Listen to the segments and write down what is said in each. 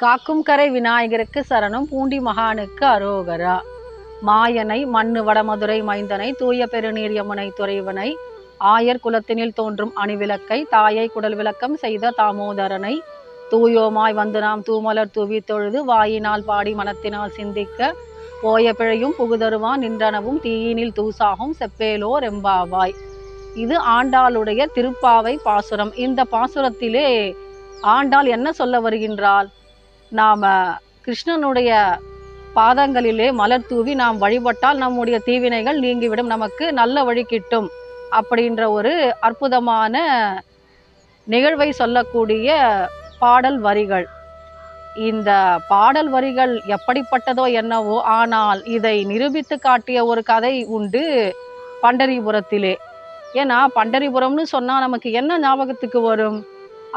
காக்கும் கரை விநாயகருக்கு சரணம் பூண்டி மகானுக்கு அரோகரா. மாயனை மண்ணு வடமதுரை மைந்தனை தூய பெருநீர் யமுனை துறைவனை ஆயர் குலத்தினில் தோன்றும் அணிவிளக்கை தாயை குடல் விளக்கம் செய்த தாமோதரனை தூயோமாய் வந்து நாம் தூமலர் தூவி தொழுது வாயினால் பாடி மனத்தினால் சிந்திக்க போய பிழையும் புகுதருவான் நின்றனவும் தீயினில் தூசாகும் செப்பேலோ ரெம்பாவாய். இது ஆண்டாளுடைய திருப்பாவை பாசுரம். இந்த பாசுரத்திலே ஆண்டாள் என்ன சொல்ல வருகின்றாள்? நாம் கிருஷ்ணனுடைய பாதங்களிலே மலர் தூவி நாம் வழிபட்டால் நம்முடைய தீவினைகள் நீங்கிவிடும் நமக்கு நல்ல வழி கிட்டும் அப்படின்ற ஒரு அற்புதமான நிகழ்வை சொல்லக்கூடிய பாடல் வரிகள். இந்த பாடல் வரிகள் எப்படிப்பட்டதோ என்னவோ ஆனால் இதை நிரூபித்து காட்டிய ஒரு கதை உண்டு பண்டரிபுரத்திலே. ஏன்னா பண்டரிபுரம்னு சொன்னால் நமக்கு என்ன ஞாபகத்துக்கு வரும்?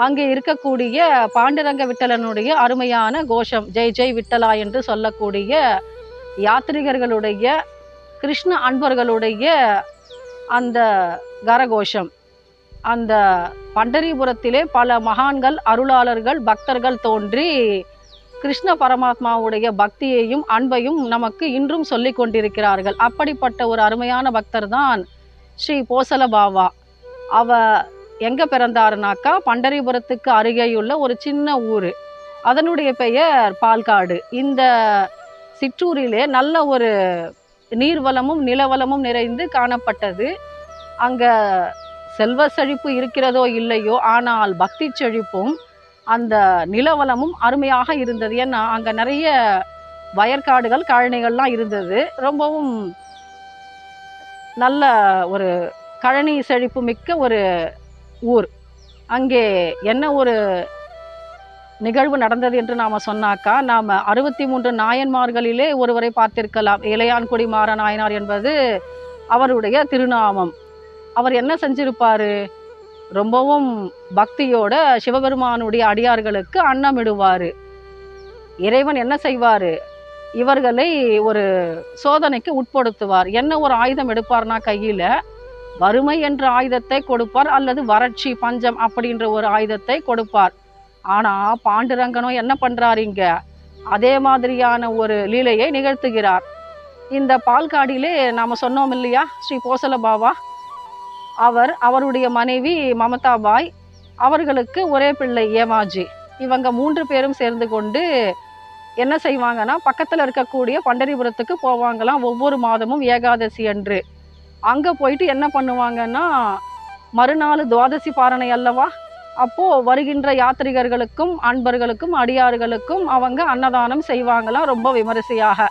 அங்கே இருக்கக்கூடிய பாண்டுரங்க விட்டலனுடைய அருமையான கோஷம் ஜெய் ஜெய் விட்டலா என்று சொல்லக்கூடிய யாத்ரிகர்களுடைய கிருஷ்ண அன்பர்களுடைய அந்த கரகோஷம். அந்த பண்டரிபுரத்திலே பல மகான்கள் அருளாளர்கள் பக்தர்கள் தோன்றி கிருஷ்ண பரமாத்மாவுடைய பக்தியையும் அன்பையும் நமக்கு இன்றும் சொல்லி கொண்டிருக்கிறார்கள். அப்படிப்பட்ட ஒரு அருமையான பக்தர் தான் ஸ்ரீ போசல பாவா அவ எங்கே பிறந்தாருனாக்கா பண்டரிபுரத்துக்கு அருகேயுள்ள ஒரு சின்ன ஊர். அதனுடைய பெயர் பால்காடு. இந்த சிற்றூரிலே நல்ல ஒரு நீர்வளமும் நிலவளமும் நிறைந்து காணப்பட்டது. அங்கே செல்வ செழிப்பு இருக்கிறதோ இல்லையோ ஆனால் பக்தி செழிப்பும் அந்த நிலவளமும் அருமையாக இருந்தது. ஏன்னா அங்கே நிறைய வயற்காடுகள் கழனிகள்லாம் இருந்தது. ரொம்பவும் நல்ல ஒரு கழனி செழிப்பு மிக்க ஒரு ஊர். அங்கே என்ன ஒரு நிகழ்வு நடந்தது என்று நாம் சொன்னாக்கா நாம் அறுபத்தி மூன்று நாயன்மார்களிலே ஒருவரை பார்த்திருக்கலாம். இளையான்குடி மாற நாயனார் என்பது அவருடைய திருநாமம். அவர் என்ன செஞ்சிருப்பார்? ரொம்பவும் பக்தியோட சிவபெருமானுடைய அடியார்களுக்கு அன்னமிடுவார். இறைவன் என்ன செய்வார்? இவர்களை ஒரு சோதனைக்கு உட்படுத்துவார். என்ன ஒரு ஆயுதம் எடுப்பார்னா கையில் வறுமை என்ற ஆயுதத்தை கொடுப்பார் அல்லது வறட்சி பஞ்சம் அப்படின்ற ஒரு ஆயுதத்தை கொடுப்பார். ஆனா பாண்டுரங்கனும் என்ன பண்ணுறாரு இங்கே? அதே மாதிரியான ஒரு லீலையை நிகழ்த்துகிறார். இந்த பால்காடியிலே நாம சொன்னோம் இல்லையா ஸ்ரீ கோசல பாபா அவர் அவருடைய மனைவி மமதா பாய் அவர்களுக்கு ஒரே பிள்ளை ஏமாஜி. இவங்க மூன்று பேரும் சேர்ந்து கொண்டு என்ன செய்வாங்கன்னா பக்கத்தில் இருக்கக்கூடிய பண்டரிபுரத்துக்கு போவாங்களாம் ஒவ்வொரு மாதமும் ஏகாதசி அன்று. அங்கே போயிட்டு என்ன பண்ணுவாங்கன்னா மறுநாள் துவாதசி பாரணை அல்லவா? அப்போது வருகின்ற யாத்ரிகர்களுக்கும் அன்பர்களுக்கும் அடியார்களுக்கும் அவங்க அன்னதானம் செய்வாங்களாம் ரொம்ப விமரிசையாக.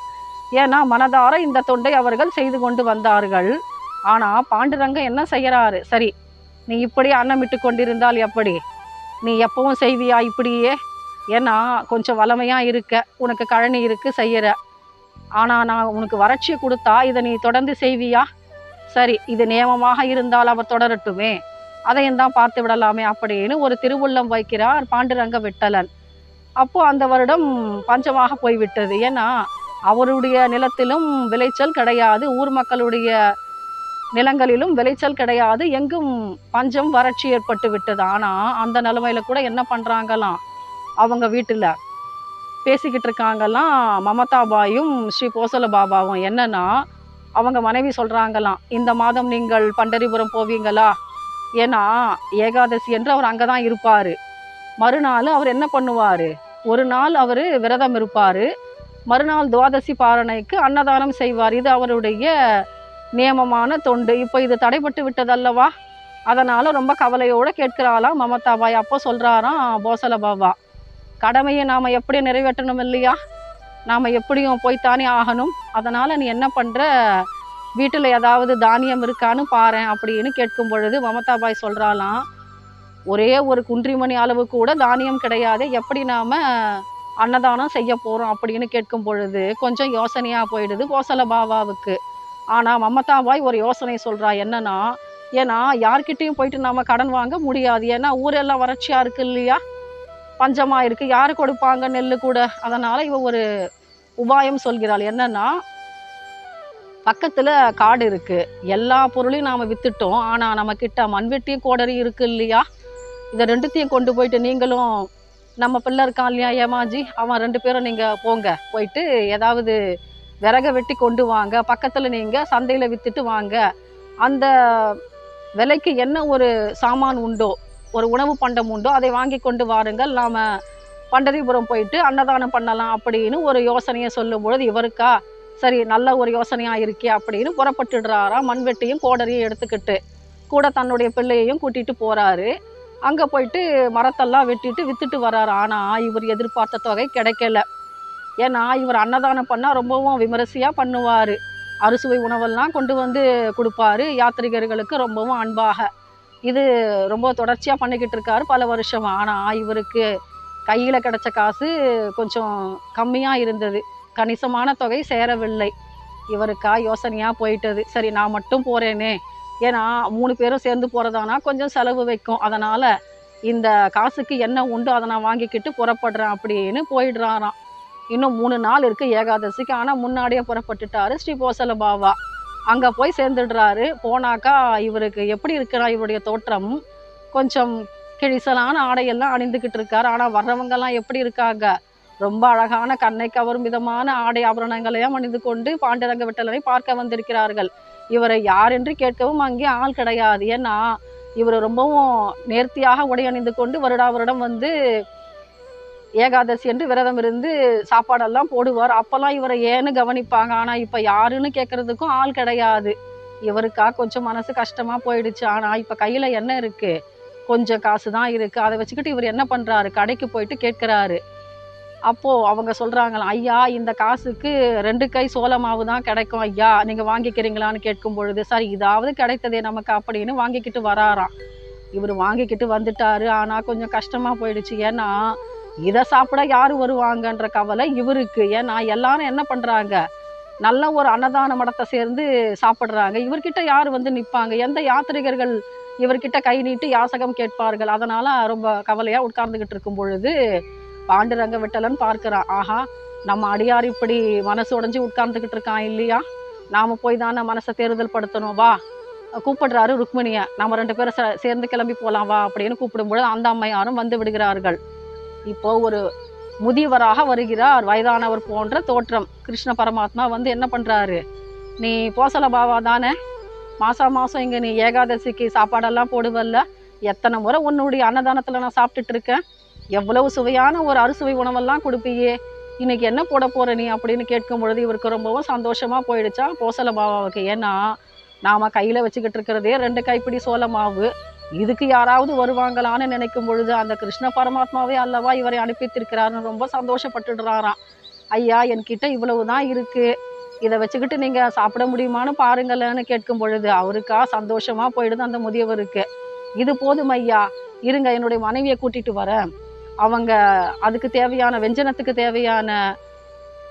ஏன்னா மனதார இந்த தொண்டை அவர்கள் செய்து கொண்டு வந்தார்கள். ஆனால் பாண்டுரங்க என்ன செய்கிறாரு சரி நீ இப்படி அன்னமிட்டு கொண்டிருந்தால் எப்படி? நீ எப்பவும் செய்வியா இப்படியே? ஏன்னா கொஞ்சம் வளமையாக இருக்க உனக்கு கழனி இருக்கு செய்கிற ஆனால் நான் உனக்கு வறட்சியை கொடுத்தா இதை நீ தொடர்ந்து செய்வியா? சரி இது நியமமாக இருந்தால் அவர் தொடரட்டுமே. அதையும் தான் பார்த்து விடலாமே அப்படின்னு ஒரு திருவுள்ளம் வைக்கிறார் பாண்டுரங்க விட்டலன். அப்போ அந்த வருடம் பஞ்சமாக போய்விட்டது. ஏன்னா அவருடைய நிலத்திலும் விளைச்சல் கிடையாது ஊர் மக்களுடைய நிலங்களிலும் விளைச்சல் கிடையாது எங்கும் பஞ்சம் வறட்சி ஏற்பட்டு விட்டது. ஆனால் அந்த நிலைமையில கூட என்ன பண்ணுறாங்களாம் அவங்க வீட்டில் பேசிக்கிட்டு இருக்காங்கலாம் மமதாபாயும் ஸ்ரீ போசல பாபாவும். என்னன்னா அவங்க மனைவி சொல்கிறாங்களாம் இந்த மாதம் நீங்கள் பண்டரிபுரம் போவீங்களா? ஏன்னா ஏகாதசி என்று அவர் அங்கே தான் இருப்பார். மறுநாள் அவர் என்ன பண்ணுவார்? ஒரு நாள் அவர் விரதம் இருப்பார். மறுநாள் துவாதசி பாரணைக்கு அன்னதானம் செய்வார். இது அவருடைய நியமமான தொண்டு. இப்போ இது தடைப்பட்டு விட்டதல்லவா? அதனால் ரொம்ப கவலையோடு கேட்கிறாளாம் மமதாபாய். அப்போ சொல்கிறாராம் போசல பாபா கடமையை நாம் எப்படி நிறைவேற்றணும் இல்லையா? நாம் எப்படியும் போய்த்தானே ஆகணும். அதனால் நீ என்ன பண்ணுற வீட்டில் ஏதாவது தானியம் இருக்கான்னு பாரேன் அப்படின்னு கேட்கும் பொழுது மமதாபாய் சொல்கிறாலாம் ஒரே ஒரு குன்றிமணி அளவு கூட தானியம் கிடையாது. எப்படி நாம் அன்னதானம் செய்ய போகிறோம் அப்படின்னு கேட்கும் பொழுது கொஞ்சம் யோசனையாக போயிடுது கோசல பாபாவுக்கு. ஆனா மமதாபாய் ஒரு யோசனை சொல்கிறா என்னன்னா ஏன்னா யார்கிட்டயும் போயிட்டு நாம் கடன் வாங்க முடியாது. ஏன்னா ஊரெல்லாம் வறட்சியாக இருக்கு இல்லையா? பஞ்சமாக இருக்குது யார் கொடுப்பாங்க நெல் கூட? அதனால் இவ ஒரு உபாயம் சொல்கிறாள். என்னன்னா பக்கத்தில் காடு இருக்குது எல்லா பொருளையும் நாம் வித்துட்டோம். ஆனால் நம்மக்கிட்ட மண்வெட்டியும் கோடரியும் இருக்குது இல்லையா? இதை ரெண்டுத்தையும் கொண்டு போயிட்டு நீங்களும் நம்ம பிள்ளை இருக்கான் இல்லையா ஏமாஜி? அவன் ரெண்டு பேரும் நீங்கள் போங்க. போயிட்டு ஏதாவது விறக வெட்டி கொண்டு வாங்க. பக்கத்தில் நீங்கள் சந்தையில் விற்றுட்டு வாங்க. அந்த விலைக்கு என்ன ஒரு சாமான் உண்டோ ஒரு உணவு பண்டம் உண்டோ அதை வாங்கி கொண்டு வாருங்கள். நாம் பண்டரிபுரம் போயிட்டு அன்னதானம் பண்ணலாம் அப்படின்னு ஒரு யோசனையை சொல்லும் பொழுது இவருக்கா? சரி நல்ல ஒரு யோசனையாக இருக்கே அப்படின்னு புறப்பட்டுடுறாராம் மண்வெட்டியும் கோடரையும் எடுத்துக்கிட்டு. கூட தன்னுடைய பிள்ளையையும் கூட்டிட்டு போகிறாரு அங்கே போயிட்டு மரத்தெல்லாம் வெட்டிட்டு விற்றுட்டு வர்றாரு. ஆனால் இவர் எதிர்பார்த்த தொகை கிடைக்கல. ஏன்னா இவர் அன்னதானம் பண்ணால் ரொம்பவும் விமரிசையாக பண்ணுவார். அறுசுவை உணவெல்லாம் கொண்டு வந்து கொடுப்பாரு. யாத்ரிகர்களுக்கு ரொம்பவும் அன்பாக. இது ரொம்ப தொடர்ச்சியாக பண்ணிக்கிட்டு இருக்காரு பல வருஷம். ஆனால் இவருக்கு கையில் கிடச்ச காசு கொஞ்சம் கம்மியாக இருந்தது. கணிசமான தொகை சேரவில்லை. இவருக்கா யோசனையாக போயிட்டது. சரி நான் மட்டும் போகிறேனே ஏன்னா மூணு பேரும் சேர்ந்து போகிறதானா கொஞ்சம் செலவு வைக்கும். அதனால் இந்த காசுக்கு என்ன உண்டு அதை நான் வாங்கிக்கிட்டு புறப்படுறேன் அப்படின்னு போயிடுறாராம். இன்னும் மூணு நாள் இருக்குது ஏகாதசிக்கு. ஆனால் முன்னாடியே புறப்பட்டுட்டாரு ஸ்ரீ போசல பாபா அங்கே போய் சேர்ந்துடுறாரு. போனாக்கா இவருக்கு எப்படி இருக்கிறா இவருடைய தோற்றம் கொஞ்சம் கிழிசலான ஆடையெல்லாம் அணிந்துக்கிட்டு இருக்காரு. ஆனால் வர்றவங்கெல்லாம் எப்படி இருக்காங்க? ரொம்ப அழகான கண்ணை கவரும் விதமான ஆடை ஆபரணங்களையும் அணிந்து கொண்டு பாண்டியரங்க விட்டலனை பார்க்க வந்திருக்கிறார்கள். இவரை யார் என்று கேட்கவும் அங்கே ஆள் கிடையாது. ஏன்னா இவர் ரொம்பவும் நேர்த்தியாக உடை அணிந்து கொண்டு வருடா வருடம் வந்து ஏகாதசி என்று விரதம் இருந்து சாப்பாடெல்லாம் போடுவார். அப்போல்லாம் இவரை ஏன்னு கவனிப்பாங்க. ஆனால் இப்போ யாருன்னு கேட்குறதுக்கும் ஆள் கிடையாது. இவருக்கா கொஞ்சம் மனசு கஷ்டமாக போயிடுச்சு. ஆனால் இப்போ கையில் என்ன இருக்குது கொஞ்சம் காசு தான் இருக்குது அதை வச்சுக்கிட்டு இவர் என்ன பண்ணுறாரு கடைக்கு போயிட்டு கேட்குறாரு. அப்போது அவங்க சொல்கிறாங்களாம் ஐயா இந்த காசுக்கு ரெண்டு கை சோள மாவு தான் கிடைக்கும் ஐயா. நீங்கள் வாங்கிக்கிறீங்களான்னு கேட்கும் பொழுது சரி இதாவது கிடைத்ததே நமக்கு அப்படின்னு வாங்கிக்கிட்டு வராராம். இவர் வாங்கிக்கிட்டு வந்துட்டாரு. ஆனால் கொஞ்சம் கஷ்டமாக போயிடுச்சு. ஏன்னா இதை சாப்பிட யார் வருவாங்கன்ற கவலை இவருக்கு. ஏன்னா எல்லாரும் என்ன பண்ணுறாங்க நல்ல ஒரு அன்னதான மடத்தை சேர்ந்து சாப்பிட்றாங்க. இவர்கிட்ட யார் வந்து நிற்பாங்க எந்த யாத்திரிகர்கள் இவர்கிட்ட கை நீட்டு யாசகம் கேட்பார்கள்? அதனால் ரொம்ப கவலையாக உட்கார்ந்துக்கிட்டு இருக்கும் பொழுது பாண்டுரங்க விட்டலன் பார்க்குறான். ஆஹா நம்ம அடியார் இப்படி மனசு உடஞ்சி உட்கார்ந்துக்கிட்டு இருக்கான் இல்லையா? நாம் போய் தானே மனசை தேர்தல் படுத்தணும். வா கூப்பிடுறாரு ருக்மிணியை. நம்ம ரெண்டு பேரும் சே- சேர்ந்து கிளம்பி போகலாம் வா அப்படின்னு கூப்பிடும்பொழுது அந்த அம்மையாரும் வந்து விடுகிறார்கள். இப்போ ஒரு முதியவராக வருகிறார் வயதானவர் போன்ற தோற்றம். கிருஷ்ண பரமாத்மா வந்து என்ன பண்ணுறாரு நீ போசல பாவா தானே? மாதம் மாதம் இங்கே நீ ஏகாதசிக்கு சாப்பாடெல்லாம் போடுவல்ல? எத்தனை முறை உன்னுடைய அன்னதானத்தில் நான் சாப்பிட்டுட்டு இருக்கேன் எவ்வளவு சுவையான ஒரு அறுசுவை உணவெல்லாம் கொடுப்பியே. இன்னைக்கு என்ன போட போகிற நீ அப்படின்னு கேட்கும் பொழுது இவருக்கு ரொம்பவும் சந்தோஷமாக போயிடுச்சா? போசல பாபாவுக்கு ஏன்னா நாம் கையில் வச்சுக்கிட்டு இருக்கிறதே ரெண்டு கைப்பிடி சோள மாவு. இதுக்கு யாராவது வருவாங்களான்னு நினைக்கும் பொழுது அந்த கிருஷ்ண பரமாத்மாவே அல்லவா இவரை அனுப்பித்திருக்கிறாருன்னு ரொம்ப சந்தோஷப்பட்டுடுறாராம். ஐயா என்கிட்ட இவ்வளவு தான் இருக்குது இதை வச்சுக்கிட்டு நீங்கள் சாப்பிட முடியுமான்னு பாருங்களேன்னு கேட்கும் பொழுது அவருக்கா சந்தோஷமாக போயிடுது அந்த முதியவருக்கு. இது போதும் ஐயா இருங்க என்னுடைய மனைவியை கூட்டிகிட்டு வரேன். அவங்க அதுக்கு தேவையான வெஞ்சனத்துக்கு தேவையான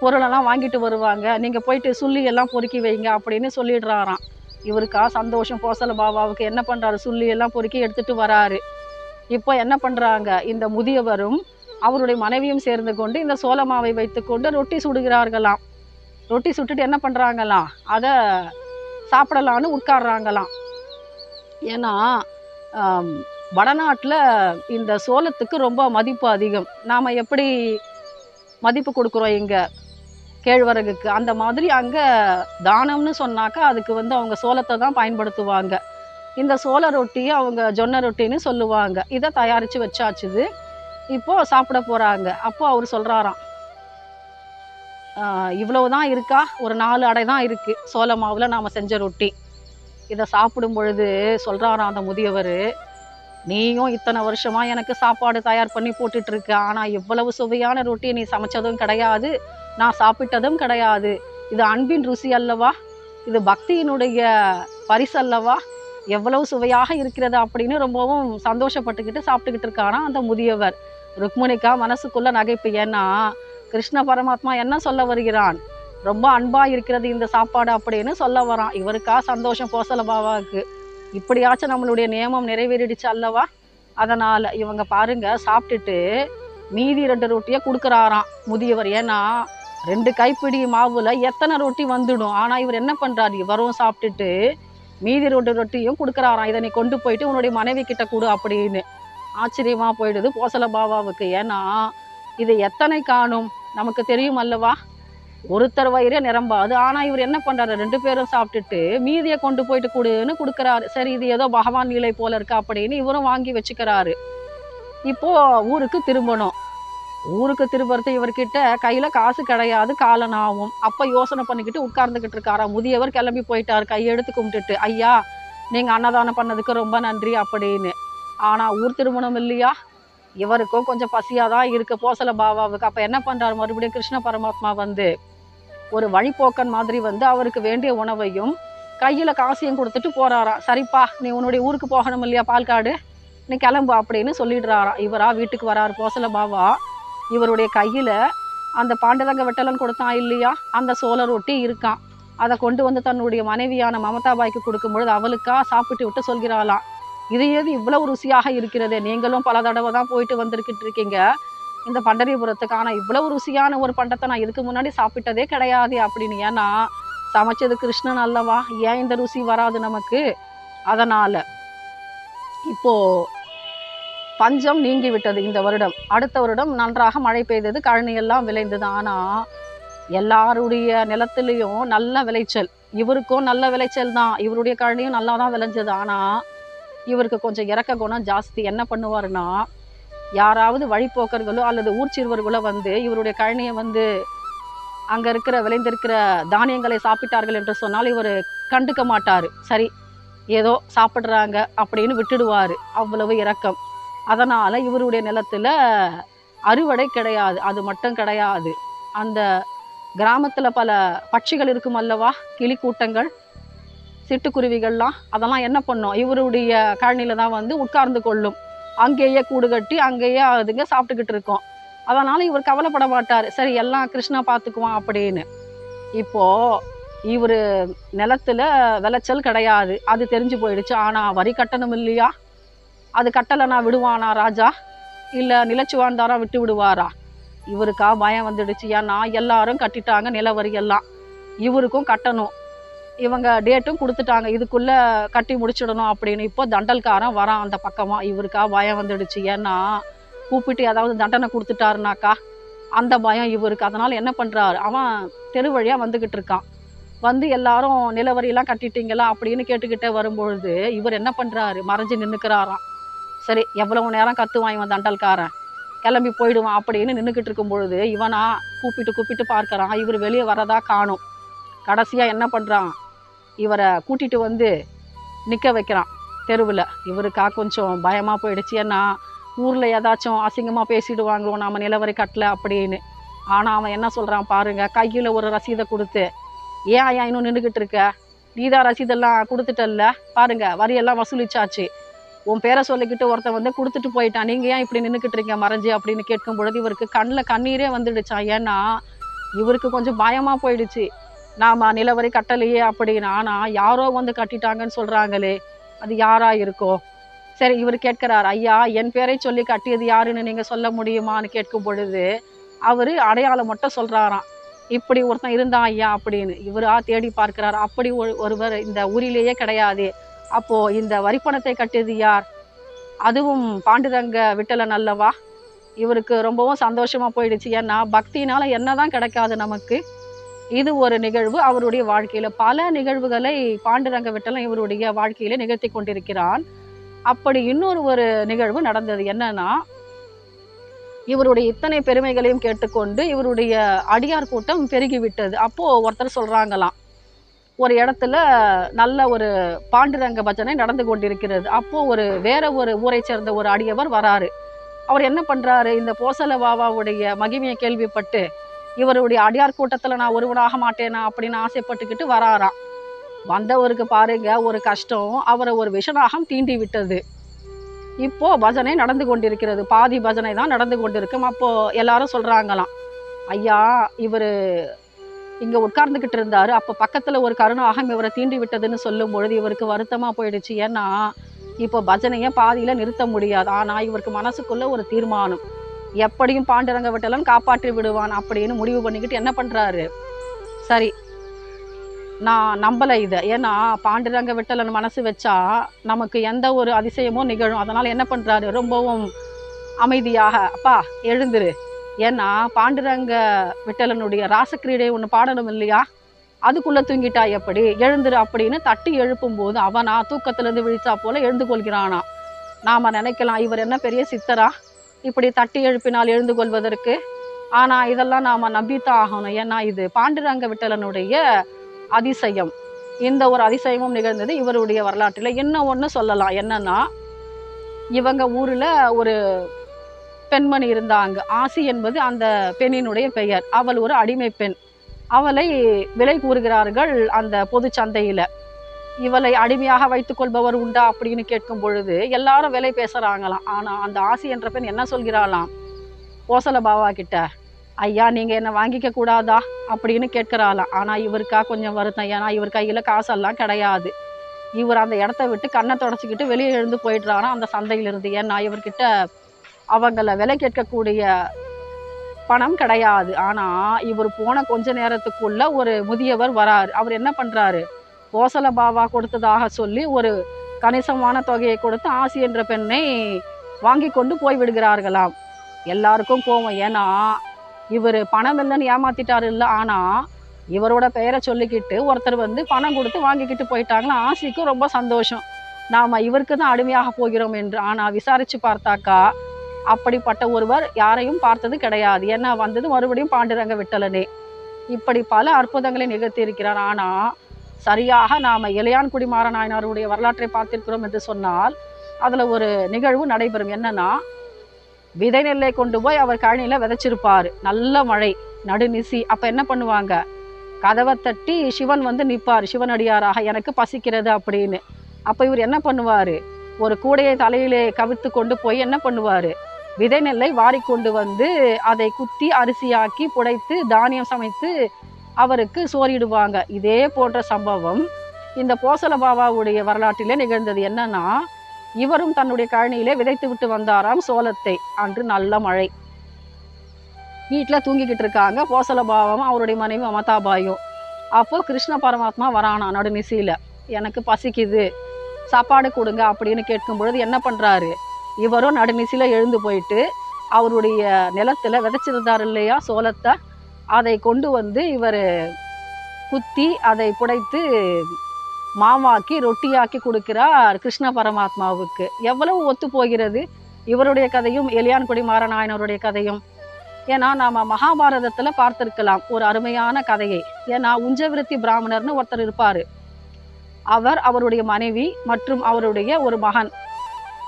பொருளெல்லாம் வாங்கிட்டு வருவாங்க. நீங்கள் போயிட்டு சுள்ளி எல்லாம் பொறுக்கி வைங்க அப்படின்னு சொல்லிடுறாராம். இவருக்கா சந்தோஷம் போசல பாபாவுக்கு என்ன பண்ணுறாரு சுள்ளி எல்லாம் பொறுக்கி எடுத்துட்டு வராரு. இப்போ என்ன பண்ணுறாங்க இந்த முதியவரும் அவருடைய மனைவியும் சேர்ந்து கொண்டு இந்த சோளமாவை வைத்துக்கொண்டு ரொட்டி சுடுகிறார்களாம். ரொட்டி சுட்டுட்டு என்ன பண்ணுறாங்களாம் அதை சாப்பிடலான்னு உட்கார்றாங்களாம். ஏன்னா வடநாட்டில் இந்த சோளத்துக்கு ரொம்ப மதிப்பு அதிகம். நாம் எப்படி மதிப்பு கொடுக்குறோம் இங்கே? கேழ்வரகுக்கு. அந்த மாதிரி அங்கே தானம்னு சொன்னாக்கா அதுக்கு வந்து அவங்க சோளத்தை தான் பயன்படுத்துவாங்க. இந்த சோள ரொட்டியை அவங்க ஜொன்ன ரொட்டின்னு சொல்லுவாங்க. இதை தயாரித்து வச்சாச்சுது இப்போது சாப்பிட போகிறாங்க அப்போ அவர் சொல்கிறாராம் இவ்வளவு தான் இருக்கா? ஒரு நாலு அடை தான் இருக்குது சோள மாவில் நாம் செஞ்ச ரொட்டி. இதை சாப்பிடும் பொழுது சொல்கிறாராம் அந்த முதியவர் நீயும் இத்தனை வருஷமாக எனக்கு சாப்பாடு தயார் பண்ணி போட்டுட்ருக்க ஆனால் இவ்வளவு சுவையான ரொட்டி நீ சமைச்சதும் கிடையாது. நான் சாப்பிட்டதும் கிடையாது. இது அன்பின் ருசி அல்லவா? இது பக்தியினுடைய பரிசு அல்லவா? எவ்வளவு சுவையாக இருக்கிறது அப்படின்னு ரொம்பவும் சந்தோஷப்பட்டுக்கிட்டு சாப்பிட்டுக்கிட்டு இருக்காராம் அந்த முதியவர். ருக்மிணிக்கா மனசுக்குள்ள நகைப்பு. ஏன்னா கிருஷ்ண பரமாத்மா என்ன சொல்ல வருகிறான்? ரொம்ப அன்பா இருக்கிறது இந்த சாப்பாடு அப்படின்னு சொல்ல வரான். இவருக்கா சந்தோஷம் போசல பாபாவுக்கு இப்படியாச்சும் நம்மளுடைய நியமம் நிறைவேறிடுச்சு அல்லவா? அதனால் இவங்க பாருங்க சாப்பிட்டுட்டு மீதி ரெண்டு ரொட்டியை கொடுக்குறாராம் முதியவர். ஏன்னா ரெண்டு கைப்பிடி மாவுல எத்தனை ரொட்டி வந்துடும்? ஆனா இவர் என்ன பண்றாரு? இவரும் சாப்பிட்டுட்டு மீதி ரெண்டு ரொட்டியும் கொடுக்குறாராம். இதை நீ கொண்டு போயிட்டு உன்னுடைய மனைவி கிட்ட கொடு அப்படின்னு. ஆச்சரியமா போயிடுது போசல பாபாவுக்கு. ஏன்னா இது எத்தனை காணும்? நமக்கு தெரியும் அல்லவா? ஒருத்தர் வயிறே நிரம்பாது. ஆனா இவர் என்ன பண்றாரு? ரெண்டு பேரும் சாப்பிட்டுட்டு மீதியை கொண்டு போயிட்டு கொடுன்னு கொடுக்குறாரு. சரி இது ஏதோ பகவான் லீலை போல இருக்கா அப்படின்னு இவரும் வாங்கி வச்சுக்கிறாரு. இப்போ ஊருக்கு திரும்பணும். ஊருக்கு திரும்புறது இவர்கிட்ட கையில் காசு கிடையாது காலணாகும் அப்போ யோசனை பண்ணிக்கிட்டு உட்கார்ந்துக்கிட்டு இருக்காரா? முதியவர் கிளம்பி போயிட்டார் கையெடுத்து கும்பிட்டுட்டு ஐயா நீங்கள் அன்னதானம் பண்ணதுக்கு ரொம்ப நன்றி அப்படின்னு. ஆனால் ஊர் திருமணம் இல்லையா? இவருக்கும் கொஞ்சம் பசியாக தான் இருக்குது போசல பாபாவுக்கு. அப்போ என்ன பண்ணுறாரு மறுபடியும் கிருஷ்ண பரமாத்மா வந்து ஒரு வழிப்போக்கன் மாதிரி வந்து அவருக்கு வேண்டிய உணவையும் கையில் காசையும் கொடுத்துட்டு போகிறாரா சரிப்பா நீ உன்னுடைய ஊருக்கு போகணும் இல்லையா பால்காடு? நீ கிளம்பு அப்படின்னு சொல்லிடுறாராம் இவரா வீட்டுக்கு வராரு போசல பாபா. இவருடைய கையில் அந்த பாண்டரங்க வெட்டலன் கொடுத்தான் இல்லையா? அந்த சோழர் ஒட்டி இருக்கான். அதை கொண்டு வந்து தன்னுடைய மனைவியான மமதாபாய்க்கு கொடுக்கும்பொழுது அவளுக்கா சாப்பிட்டு விட்டு சொல்கிறாளாம் இது எது இவ்வளவு ருசியாக இருக்கிறது? நீங்களும் பல தடவை தான் போயிட்டு வந்திருக்கிட்டு இருக்கீங்க. இந்த பண்டரிபுரத்துக்கு ஆனால் இவ்வளவு ருசியான ஒரு பண்டத்தை நான் இதுக்கு முன்னாடி சாப்பிட்டதே கிடையாது அப்படின்னு. ஏன்னா சமைச்சது கிருஷ்ணன் அல்லவா? ஏன் இந்த ருசி வராது நமக்கு? அதனால் இப்போது பஞ்சம் நீங்கிவிட்டது இந்த வருடம். அடுத்த வருடம் நன்றாக மழை பெய்தது கழனி எல்லாம் விளைந்தது. ஆனால் எல்லாருடைய நிலத்திலையும் நல்ல விளைச்சல். இவருக்கும் நல்ல விளைச்சல் தான். இவருடைய கழனியும் நல்லா தான் விளைஞ்சது. ஆனால் இவருக்கு கொஞ்சம் இறக்க குணம் ஜாஸ்தி. என்ன பண்ணுவாருன்னா யாராவது வழிப்போக்கர்களோ அல்லது ஊர் சிறுவர்களோ வந்து இவருடைய கழனியை வந்து அங்கே இருக்கிற விளைந்திருக்கிற தானியங்களை சாப்பிட்டார்கள் என்று சொன்னால் இவர் கண்டுக்க மாட்டார். சரி ஏதோ சாப்பிட்றாங்க அப்படின்னு விட்டுடுவார். அவ்வளவு இரக்கம். அதனால் இவருடைய நிலத்தில் அறுவடை கிடையாது அது மட்டும் கிடையாது. அந்த கிராமத்தில் பல பட்சிகள் இருக்கும் அல்லவா? கிளி கூட்டங்கள் சிட்டுக்குருவிகள்லாம் அதெல்லாம் என்ன பண்ணும்? இவருடைய கழனியில தான் வந்து உட்கார்ந்து கொள்ளும். அங்கேயே கூடு கட்டி அங்கேயே அதுங்க சாப்பிட்டுக்கிட்டு இருக்கோம். அதனால் இவர் கவலைப்பட மாட்டார். சரி எல்லாம் கிருஷ்ணா பார்த்துக்குவான் அப்படின்னு. இப்போது இவர் நிலத்துல விளைச்சல் கிடையாது. அது தெரிஞ்சு போயிடுச்சு. ஆனால் வரி கட்டணம் இல்லையா? அது கட்டலைனா விடுவானா ராஜா? இல்லை நிலச்சுவாழ்ந்தாரா விட்டு விடுவாரா? இவருக்கா பயம் வந்துடுச்சு. ஏன்னா எல்லாரும் கட்டிட்டாங்க நிலவரியெல்லாம் இவருக்கும் கட்டணும். இவங்க டேட்டும் கொடுத்துட்டாங்க. இதுக்குள்ளே கட்டி முடிச்சிடணும் அப்படின்னு இப்போ தண்டல்காரன் வரான் அந்த பக்கமாக இவருக்கா பயம் வந்துடுச்சு. ஏன்னா கூப்பிட்டு ஏதாவது தண்டனை கொடுத்துட்டாருனாக்கா அந்த பயம் இவருக்கு. அதனால் என்ன பண்ணுறாரு அவன் தெரு வழியாக வந்துக்கிட்டு இருக்கான். வந்து எல்லாரும் நிலவரியெல்லாம் கட்டிட்டீங்களா அப்படின்னு கேட்டுக்கிட்டே வரும்பொழுது இவர் என்ன பண்ணுறாரு மறைஞ்சு நின்றுக்கிறாராம் சரி எவ்வளவு நேரம் கத்துவான் இவன் தண்டல்காரன்? கிளம்பி போயிடுவான் அப்படின்னு நின்றுக்கிட்டு இருக்கும் பொழுது இவனா கூப்பிட்டு கூப்பிட்டு பார்க்குறான். இவர் வெளியே வரதா காணும். கடைசியாக என்ன பண்ணுறான் இவரை கூட்டிட்டு வந்து நிற்க வைக்கிறான் தெருவில். இவருக்கா கொஞ்சம் பயமாக போயிடுச்சு. ஏன்னா ஊரில் ஏதாச்சும் அசிங்கமாக பேசிடுவாங்களோ நாம் நிலவரி கட்டல அப்படின்னு. ஆனால் அவன் என்ன சொல்கிறான் பாருங்கள் கையில் ஒரு ரசீதை கொடுத்து ஏன் ஐயா இன்னும் நின்றுக்கிட்டு இருக்க? நீதான் ரசீதெல்லாம் கொடுத்துட்டல்ல? பாருங்க வரியெல்லாம் வசூலிச்சாச்சு. உன் பேரை சொல்லிக்கிட்டு ஒருத்தன் வந்து கொடுத்துட்டு போயிட்டான். நீங்க ஏன் இப்படி நின்றுக்கிட்டு இருக்கீங்க? மறைஞ்சு அப்படின்னு கேட்கும் பொழுது இவருக்கு கண்ணில் கண்ணீரே வந்துடுச்சான் ஏன்னா இவருக்கு கொஞ்சம் பயமாக போயிடுச்சு. நாம நிலவரி கட்டலையே அப்படின்னு ஆனால் யாரோ வந்து கட்டிட்டாங்கன்னு சொல்கிறாங்களே அது யாரா இருக்கோ? சரி இவர் கேட்கிறார் ஐயா என் பேரை சொல்லி கட்டியது யாருன்னு நீங்கள் சொல்ல முடியுமான்னு கேட்கும் பொழுது அவர் அடையாளம் மட்டும் சொல்கிறாராம் இப்படி ஒருத்தன் இருந்தான் ஐயா அப்படின்னு. இவரா தேடி பார்க்கிறார். அப்படி ஒரு- ஒருவர் இந்த ஊரிலேயே கிடையாது. அப்போ இந்த வரிப்பணத்தை கட்டியது யார்? அதுவும் பாண்டுரங்க விட்டலன் அல்லவா? இவருக்கு ரொம்பவும் சந்தோஷமா போயிடுச்சு. ஏன்னா பக்தினால என்னதான் கிடைக்காது நமக்கு. இது ஒரு நிகழ்வு அவருடைய வாழ்க்கையில. பல நிகழ்வுகளை பாண்டுரங்க விட்டலன் இவருடைய வாழ்க்கையில நிகழ்த்தி கொண்டிருக்கிறான். அப்படி இன்னொரு ஒரு நிகழ்வு நடந்தது என்னன்னா இவருடைய இத்தனை பெருமைகளையும் கேட்டுக்கொண்டு இவருடைய அடியார் கூட்டம் பெருகிவிட்டது. அப்போ ஒருத்தர் சொல்றாங்களாம் ஒரு இடத்துல நல்ல ஒரு பாண்டுரங்க பஜனை நடந்து கொண்டிருக்கிறது. அப்போ ஒரு வேற ஒரு ஊரை சேர்ந்த ஒரு அடியவர் வராரு. அவர் என்ன பண்றாரு? இந்த போசல வாவாவுடைய மகிமையை கேள்விப்பட்டு இவருடைய அடியார் கூட்டத்தில் நான் ஒருவனாக மாட்டேனா அப்படின்னு ஆசைப்பட்டுக்கிட்டு வராராம். வந்தவருக்கு பாருங்க ஒரு கஷ்டம் அவரை ஒரு விஷநாகம் தீண்டி விட்டது. இப்போ பஜனை நடந்து கொண்டிருக்கிறது. பாதி பஜனை தான் நடந்து கொண்டிருக்கும். அப்போ எல்லாரும் சொல்றாங்களாம் ஐயா இவர் இங்க உட்கார்ந்துகிட்டு இருந்தாரு. அப்ப பக்கத்துல ஒரு கருணாகம் இவரை தீண்டி விட்டதுன்னு சொல்லும் பொழுது இவருக்கு வருத்தமா போயிடுச்சு. ஏன்னா இப்போ பஜனையை பாதியில நிறுத்த முடியாது. ஆனா இவருக்கு மனசுக்குள்ள ஒரு தீர்மானம். எப்படியும் பாண்டுரங்க விட்டலன் காப்பாற்றி விடுவான் அப்படின்னு முடிவு பண்ணிக்கிட்டு என்ன பண்றாரு? சரி நான் நம்பலை இதை. ஏன்னா பாண்டுரங்க விட்டலன் மனசு வச்சா நமக்கு எந்த ஒரு அதிசயமும் நிகழும். அதனால் என்ன பண்ணுறாரு ரொம்பவும் அமைதியாக அப்பா எழுந்துரு. ஏன்னா பாண்டுரங்க விட்டலனுடைய ராசக்கிரீடை ஒன்று பாடணும் இல்லையா? அதுக்குள்ளே தூங்கிட்டா எப்படி? எழுந்துரு அப்படின்னு தட்டி எழுப்பும்போது அவனா தூக்கத்திலேருந்து விழிச்சா போல எழுந்து கொள்கிறானா? நாம் நினைக்கலாம் இவர் என்ன பெரிய சித்தரா? இப்படி தட்டி எழுப்பினால் எழுந்து கொள்வதற்கு? ஆனால் இதெல்லாம் நாம் நம்பித்தான் ஆகணும். ஏன்னா இது பாண்டுரங்க விட்டலனுடைய அதிசயம். இந்த ஒரு அதிசயமும் நிகழ்ந்தது இவருடைய வரலாற்றில். என்ன ஒன்று சொல்லலாம். என்னன்னா இவங்க ஊரில் ஒரு பெண்மணி இருந்தாங்க. ஆசி என்பது அந்த பெண்ணினுடைய பெயர். அவள் ஒரு அடிமை பெண். அவளை விலை கூறுகிறார்கள் அந்த பொது சந்தையில். இவளை அடிமையாக வைத்துக்கொள்பவர் உண்டா அப்படின்னு கேட்கும் பொழுது எல்லாரும் விலை பேசுகிறாங்களாம் ஆனால் அந்த ஆசி என்ற பெண் என்ன சொல்கிறாளாம்? கோசல பாவா கிட்ட ஐயா நீங்கள் என்னை வாங்கிக்க கூடாதா? அப்படின்னு கேட்குறாளாம். ஆனால் இவருக்கா கொஞ்சம் வருத்தம். ஏன்னா இவர் கையில் காசெல்லாம் கிடையாது. இவர் அந்த இடத்த விட்டு கண்ணை தொடச்சிக்கிட்டு வெளியே எழுந்து போயிடுறாராம் அந்த சந்தையிலிருந்து. ஏன்னா இவர்கிட்ட அவங்கள விலை கேட்கக்கூடிய பணம் கிடையாது. ஆனால் இவர் போன கொஞ்ச நேரத்துக்குள்ள ஒரு முதியவர் வராரு. அவர் என்ன பண்ணுறாரு கோசல பாவா கொடுத்ததாக சொல்லி ஒரு கணிசமான தொகையை கொடுத்து ஆசி என்ற பெண்ணை வாங்கி கொண்டு போய் விடுகிறார்களாம். எல்லாருக்கும் கோவம். ஏன்னா இவர் பணம் இல்லைன்னு ஏமாத்திட்டாரு இல்லை ஆனால் இவரோட பெயரை சொல்லிக்கிட்டு ஒருத்தர் வந்து பணம் கொடுத்து வாங்கிக்கிட்டு போயிட்டாங்களா ஆசிக்கும் ரொம்ப சந்தோஷம். நாம் இவருக்கு தான் அடிமையாக போகிறோம் என்று. ஆனால் விசாரித்து பார்த்தாக்கா அப்படிப்பட்ட ஒருவர் யாரையும் பார்த்தது கிடையாது. ஏன்னா வந்தது மறுபடியும் பாண்டுரங்க விட்டலனே. இப்படி பல அற்புதங்களை நிகழ்த்தியிருக்கிறார். ஆனால் சரியாக நாம் இளையான்குடி மாறநாயனாருடைய வரலாற்றை பார்த்திருக்கிறோம் என்று சொன்னால் அதில் ஒரு நிகழ்வு நடைபெறும். என்னன்னா விதை நெல்லை கொண்டு போய் அவர் கழனியில் விதைச்சிருப்பார். நல்ல மழை நடுநிசி. அப்போ என்ன பண்ணுவாங்க? கதவை தட்டி சிவன் வந்து நிற்பார் சிவனடியாராக எனக்கு பசிக்கிறது அப்படின்னு. அப்போ இவர் என்ன பண்ணுவார்? ஒரு கூடையை தலையிலே கவித்து கொண்டு போய் என்ன பண்ணுவார்? விதை நெல்லை வாரி கொண்டு வந்து அதை குத்தி அரிசியாக்கி புடைத்து தானியம் சமைத்து அவருக்கு சோறிடுவாங்க. இதே போன்ற சம்பவம் இந்த போசல பாபாவுடைய வரலாற்றிலே நிகழ்ந்தது. என்னன்னா இவரும் தன்னுடைய கழனியிலே விதைத்து விட்டு வந்தாராம் சோளத்தை. அன்று நல்ல மழை. வீட்டில் தூங்கிக்கிட்டு இருக்காங்க. போசல பாபாவும் அவருடைய மனைவி மமதாபாயும் அப்போது கிருஷ்ண பரமாத்மா வரானா நடுநிசையில்? எனக்கு பசிக்குது. சாப்பாடு கொடுங்க அப்படின்னு கேட்கும் பொழுது என்ன பண்ணுறாரு இவரும் நடுநிசையில் எழுந்து போயிட்டு அவருடைய நிலத்துல விதைச்சிருந்தார் இல்லையா சோளத்தை அதை கொண்டு வந்து இவர் குத்தி அதை புடைத்து மாவாக்கி ரொட்டியாக்கி கொடுக்கிறார் கிருஷ்ண பரமாத்மாவுக்கு. எவ்வளவு ஒத்து போகிறது? இவருடைய கதையும் எலியான்குடி மாரநாயனருடைய கதையும். ஏன்னா நாம் மகாபாரதத்தில் பார்த்திருக்கலாம் ஒரு அருமையான கதையை. ஏன்னா உஞ்சவிருத்தி பிராமணர்னு ஒருத்தர் இருப்பார். அவர் அவருடைய மனைவி மற்றும் அவருடைய ஒரு மகன்.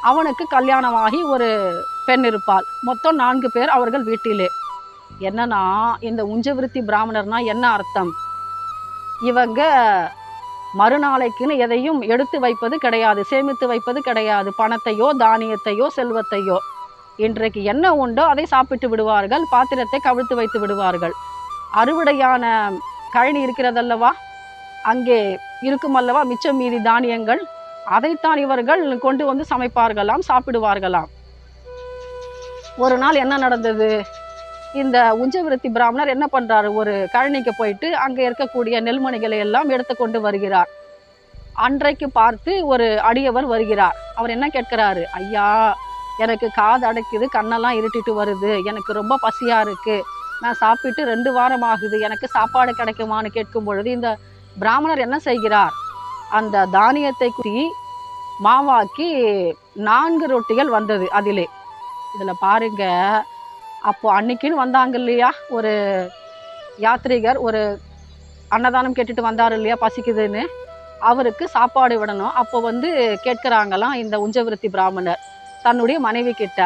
அவனுக்கு கல்யாணமாகி ஒரு பெண் இருப்பாள். மொத்தம் நான்கு பேர் அவர்கள் வீட்டிலே. என்னன்னா இந்த உஞ்சவிருத்தி பிராமணர்னா என்ன அர்த்தம்? இவங்க மறுநாளைக்குன்னு எதையும் எடுத்து வைப்பது கிடையாது சேமித்து வைப்பது கிடையாது. பணத்தையோ தானியத்தையோ செல்வத்தையோ. இன்றைக்கு என்ன உண்டோ அதை சாப்பிட்டு விடுவார்கள் பாத்திரத்தை கவிழ்த்து வைத்து விடுவார்கள். அறுவடையான கழனி இருக்கிறதல்லவா? அங்கே இருக்குமல்லவா மிச்சம் மீதி தானியங்கள்? அதைத்தான் இவர்கள் கொண்டு வந்து சமைப்பார்களாம் சாப்பிடுவார்களாம். ஒரு நாள் என்ன நடந்தது? இந்த உஞ்சவிருத்தி பிராமணர் என்ன பண்ணுறாரு ஒரு கழனிக்கு போயிட்டு அங்கே இருக்கக்கூடிய நெல்மணிகளை எல்லாம் எடுத்து கொண்டு வருகிறார். அன்றைக்கு பார்த்து ஒரு அடியவர் வருகிறார். அவர் என்ன கேட்கிறாரு? ஐயா எனக்கு காது அடைக்குது கண்ணெல்லாம் இருட்டிட்டு வருது. எனக்கு ரொம்ப பசியாக இருக்குது நான் சாப்பிட்டு ரெண்டு வாரம் ஆகுது. எனக்கு சாப்பாடு கிடைக்குமான்னு கேட்கும் பொழுது இந்த பிராமணர் என்ன செய்கிறார்? அந்த தானியத்தை குத்தி மாவாக்கி நான்கு ரொட்டிகள் வந்தது அதிலே. இதில் பாருங்க அப்போ அன்னைக்குன்னு வந்தாங்க இல்லையா? ஒரு யாத்ரீகர் ஒரு அன்னதானம் கேட்டுட்டு வந்தார் இல்லையா பசிக்குதுன்னு? அவருக்கு சாப்பாடு விடணும். அப்போ வந்து கேட்குறாங்களாம் இந்த உஞ்சவிருத்தி பிராமணர் தன்னுடைய மனைவி கிட்ட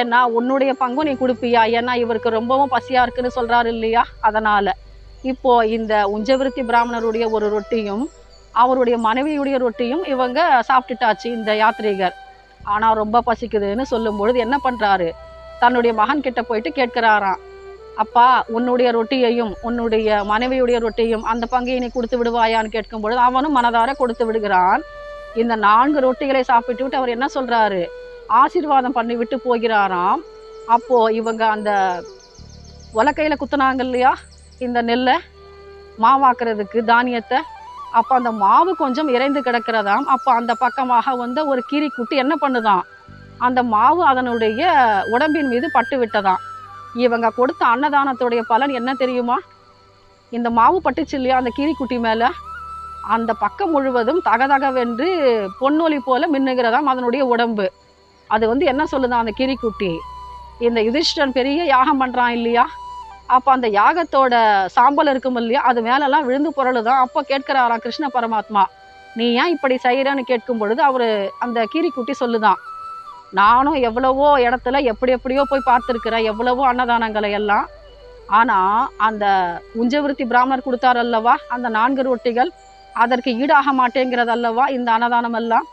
ஏன்னா உன்னுடைய பங்கும் நீ கொடுப்பியா? ஏன்னா இவருக்கு ரொம்பவும் பசியாக இருக்குன்னு சொல்கிறாரு இல்லையா? அதனால். இப்போது இந்த உஞ்சவிருத்தி பிராமணருடைய ஒரு ரொட்டியும் அவருடைய மனைவியுடைய ரொட்டியும் இவங்க சாப்பிட்டுட்டாச்சு இந்த யாத்ரீகர். ஆனால் ரொம்ப பசிக்குதுன்னு சொல்லும் பொழுது என்ன பண்ணுறாரு தன்னுடைய மகன் கிட்ட போயிட்டு கேட்கிறாராம். அப்பா உன்னுடைய ரொட்டியையும் உன்னுடைய மனைவியுடைய ரொட்டியும் அந்த பங்கையை நீ கொடுத்து விடுவாயான்னு கேட்கும் பொழுது அவனும் மனதார கொடுத்து விடுகிறான். இந்த நான்கு ரொட்டிகளை சாப்பிட்டு விட்டு அவர் என்ன சொல்கிறாரு ஆசீர்வாதம் பண்ணி விட்டு போகிறாராம். அப்போது இவங்க அந்த உலக்கையில் குத்துனாங்க இல்லையா? இந்த நெல்லை மாவாக்குறதுக்கு தானியத்தை அப்போ அந்த மாவு கொஞ்சம் இறைந்து கிடக்கிறதாம். அப்போ அந்த பக்கமாக வந்த ஒரு கீரிக்குட்டி என்ன பண்ணுதான் அந்த மாவு அதனுடைய உடம்பின் மீது பட்டு விட்டதாம். இவங்க கொடுத்த அன்னதானத்துடைய பலன் என்ன தெரியுமா? இந்த மாவு பட்டுச்சு இல்லையா அந்த கீரிக்குட்டி மேலே? அந்த பக்கம் முழுவதும் தகதகவென்று பொன்னொலி போல மின்னுகிறதாம் அதனுடைய உடம்பு. அது வந்து என்ன சொல்லுதான் அந்த கீரிக்குட்டி இந்த யுதிஷ்டன் பெரிய யாகம் பண்ணுறான் இல்லையா? அப்போ அந்த யாகத்தோட சாம்பல் இருக்கும் இல்லையா அது மேலெல்லாம் விழுந்து பொருளுதான். அப்போ கேட்கிறாராம் கிருஷ்ண பரமாத்மா நீ ஏன் இப்படி செய்கிறன்னு கேட்கும் பொழுது அவர் அந்த கீரிக்குட்டி சொல்லுதான் நானும் எவ்வளவோ இடத்துல எப்படி எப்படியோ போய் பார்த்துருக்குறேன் எவ்வளவோ அன்னதானங்களை எல்லாம். ஆனால் அந்த உஞ்சவிருத்தி பிராமணர் கொடுத்தார் அல்லவா அந்த நான்கு ரொட்டிகள் அதற்கு ஈடாக மாட்டேங்கிறது அல்லவா இந்த அன்னதானம் எல்லாம்.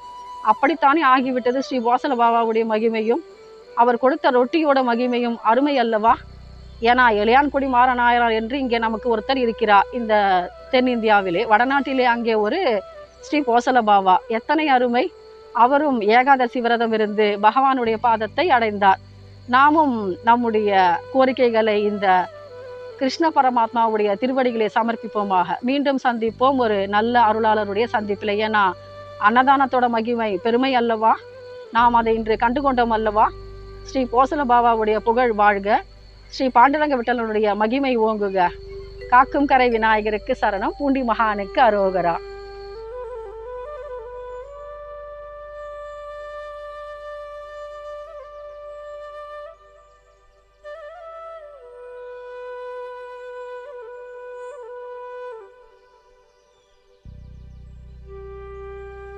அப்படித்தானே ஆகிவிட்டது ஸ்ரீ வாசல பாபாவுடைய மகிமையும். அவர் கொடுத்த ரொட்டியோட மகிமையும் அருமை அல்லவா? ஏன்னா எளியான்குடி மாறநாயனார் என்று இங்கே நமக்கு ஒருத்தர் இருக்கிறார். இந்த தென்னிந்தியாவிலே வடநாட்டிலே அங்கே ஒரு ஸ்ரீ கோசல பாபா எத்தனை அருமை. அவரும் ஏகாதசி விரதம் இருந்து பகவானுடைய பாதத்தை அடைந்தார். நாமும் நம்முடைய கோரிக்கைகளை இந்த கிருஷ்ண பரமாத்மாவுடைய திருவடிகளை சமர்ப்பிப்போமாக. மீண்டும் சந்திப்போம். ஒரு நல்ல அருளாளருடைய சந்திப்பில். ஏன்னா அன்னதானத்தோட மகிமை பெருமை அல்லவா. நாம் அதை இன்று கண்டுகொண்டோம் அல்லவா. ஸ்ரீ கோசல பாபாவுடைய புகழ் வாழ்க. ஸ்ரீ பாண்டுரங்க விட்டலனுடைய மகிமை ஓங்குக. காக்கும் கரை விநாயகருக்கு சரணம். பூண்டி மகானுக்கு அரோகரா.